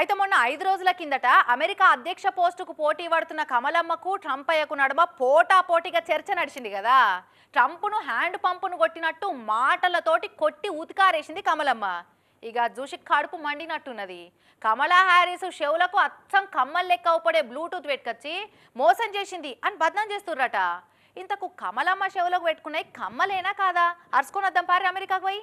అయితే మొన్న ఐదు రోజుల కిందట అమెరికా అధ్యక్ష పోస్టుకు పోటీ పడుతున్న కమలమ్మకు ట్రంప్ అయ్యకు నడుమ పోటా పోటీగా చర్చ నడిచింది కదా. ట్రంప్ను హ్యాండ్ పంపును కొట్టినట్టు మాటలతోటి కొట్టి ఉతికారేసింది కమలమ్మ. ఇక చూసి కడుపు మండినట్టున్నది. కమలా హ్యారిస్ షెవులకు అచ్చం కమ్మల్ లెక్క అవపడే బ్లూటూత్ పెట్టుకొచ్చి మోసం చేసింది అని బద్నాం చేస్తుర్రట. ఇంతకు కమలమ్మ షెవులకు పెట్టుకున్నాయి కమ్మలేనా కాదా? అరుచుకొని వద్దాం పారి అమెరికాకు పోయి.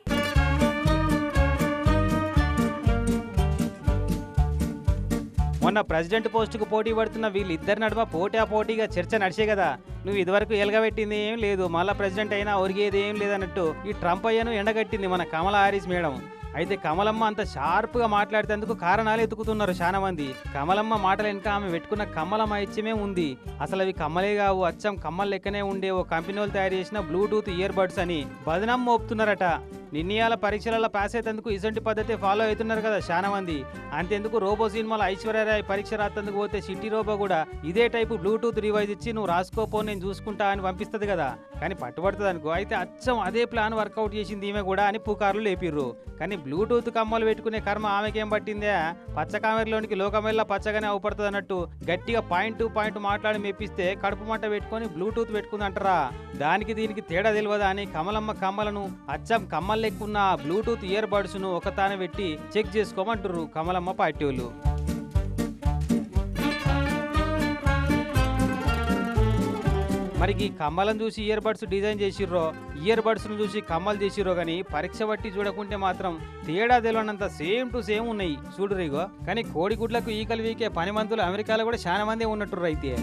మొన్న ప్రెసిడెంట్ పోస్టుకు పోటీ పడుతున్న వీళ్ళిద్దరి నడుమ పోటా పోటీగా చర్చ నడిచే కదా. నువ్వు ఇదివరకు ఎలగబెట్టింది ఏం లేదు మళ్ళా ప్రెసిడెంట్ అయినా ఒరిగేది ఏం లేదన్నట్టు ఈ ట్రంప్ అయ్యను ఎండగట్టింది మన కమలా హారీస్ మేడం. అయితే కమలమ్మ అంత షార్ప్గా మాట్లాడేందుకు కారణాలు ఎత్తుకుతున్నారు చాలా మంది కమలమ్మ మాటలు వెనుక ఆమె పెట్టుకున్న కమ్మల మైత్యమే ఉంది. అసలు అవి కమ్మలే కావు అచ్చం కమ్మల లెక్కనే ఉండే ఓ కంపెనీ వాళ్ళు తయారు చేసిన బ్లూటూత్ ఇయర్ బడ్స్ అని బదనం మోపుతున్నారట. నిర్ణయాల పరీక్షలలో పాస్ అయ్యేందుకు ఇసంటి పద్ధతి ఫాలో అవుతున్నారు కదా చాలా మంది అంతేందుకు రోబో సినిమాలో ఐశ్వర్యరాయ్ పరీక్ష రాత్తందుకు పోతే సిటీ రోబో కూడా ఇదే టైపు బ్లూటూత్ రివైజ్ ఇచ్చి నువ్వు రాసుకోపో నేను చూసుకుంటా అని పంపిస్తుంది కదా. కానీ పట్టుబడుతుంది అనుకో. అయితే అచ్చం అదే ప్లాన్ వర్కౌట్ చేసింది ఈమె కూడా అని పుకార్లు లేపిర్రు. కానీ బ్లూటూత్ కమ్మలు పెట్టుకునే కర్మ ఆమెకేం పట్టిందే? పచ్చ కామెరలోనికి లోకమెల్లా పచ్చగానే అవపడుతుంది అన్నట్టు గట్టిగా పాయింట్ టు పాయింట్ మాట్లాడి మెప్పిస్తే కడుపు మంట పెట్టుకొని బ్లూటూత్ పెట్టుకుందంటారా. దానికి దీనికి తేడా తెలియదా అని కమలమ్మ కమ్మలను అచ్చం కమ్మలు లెక్కున్న బ్లూటూత్ ఇయర్ బడ్స్ను ఒకతాన పెట్టి చెక్ చేసుకోమంటారు కమలమ్మ పార్టీ వాళ్ళు. మరి ఈ కమ్మలను చూసి ఇయర్ బడ్స్ డిజైన్ చేసిర్రో ఇయర్ బడ్స్ను చూసి కమ్మలు చేసిర్రో కానీ పరీక్ష బట్టి చూడకుంటే మాత్రం తేడా తెలియనంత సేమ్ టు సేమ్ ఉన్నాయి. చూడురిగో కానీ కోడిగుడ్లకు ఈకలు వీకే పని మందులు అమెరికాలో కూడా చాలా మంది ఉన్నట్టు అయితే.